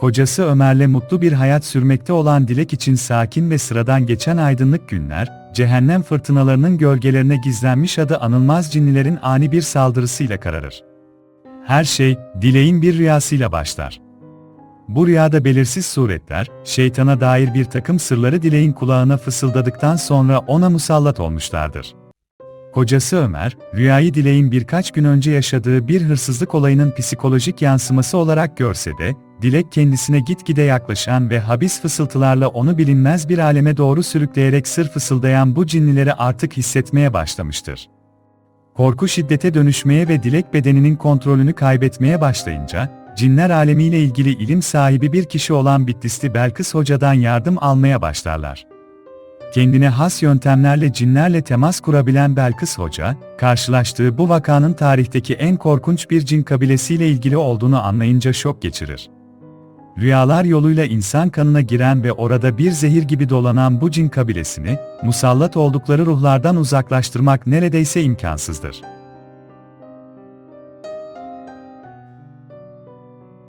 Kocası Ömer'le mutlu bir hayat sürmekte olan Dilek için sakin ve sıradan geçen aydınlık günler, cehennem fırtınalarının gölgelerine gizlenmiş adı anılmaz cinnilerin ani bir saldırısıyla kararır. Her şey, Dilek'in bir rüyasıyla başlar. Bu rüyada belirsiz suretler, şeytana dair bir takım sırları Dilek'in kulağına fısıldadıktan sonra ona musallat olmuşlardır. Kocası Ömer, rüyayı Dilek'in birkaç gün önce yaşadığı bir hırsızlık olayının psikolojik yansıması olarak görse de, Dilek kendisine gitgide yaklaşan ve habis fısıltılarla onu bilinmez bir aleme doğru sürükleyerek sır fısıldayan bu cinnileri artık hissetmeye başlamıştır. Korku şiddete dönüşmeye ve Dilek bedeninin kontrolünü kaybetmeye başlayınca, cinler alemiyle ilgili ilim sahibi bir kişi olan Bitlisli Belkıs Hoca'dan yardım almaya başlarlar. Kendine has yöntemlerle cinlerle temas kurabilen Belkıs Hoca, karşılaştığı bu vakanın tarihteki en korkunç bir cin kabilesiyle ilgili olduğunu anlayınca şok geçirir. Rüyalar yoluyla insan kanına giren ve orada bir zehir gibi dolanan bu cin kabilesini, musallat oldukları ruhlardan uzaklaştırmak neredeyse imkansızdır.